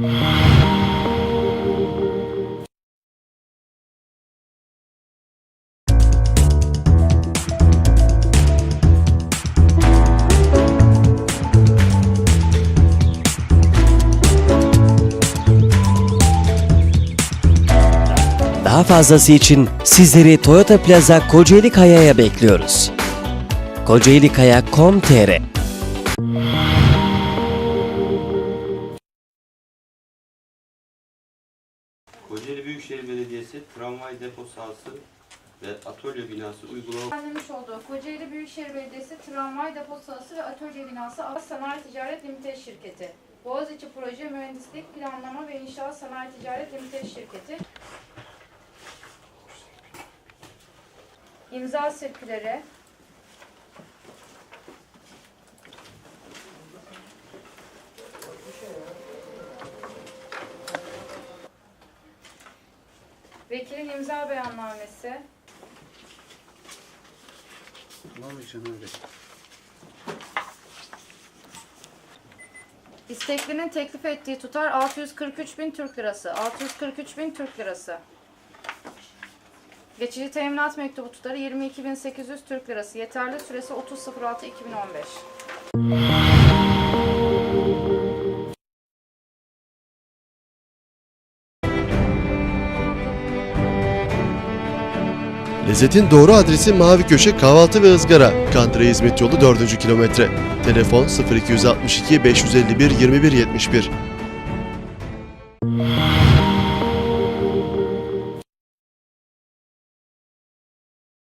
Daha fazlası için sizleri Toyota Plaza Kocaeli Kaya'ya bekliyoruz. kocaalikaya.com.tr Kocaeli Büyükşehir Belediyesi tramvay depo sahası ve atölye binası uygulama Düzenlemiş olduğu Kocaeli Büyükşehir Belediyesi Tramvay Depo Sahası ve Atölye Binası Sanayi Ticaret Limited Şirketi. Boğaziçi Proje Mühendislik Planlama ve İnşaat Sanayi Ticaret Limited Şirketi. İmza sirküleri. Vekilin imza beyannamesi. İsteklinin teklif ettiği tutar 643 bin Türk lirası. 643 bin Türk lirası. Geçici teminat mektubu tutarı 22.800 Türk lirası. Yeterli süresi 30.06.2015. Lezzetin doğru adresi Mavi Köşe Kahvaltı ve Izgara. Kandıra Hizmet Yolu 4. kilometre. Telefon 0262 551 2171.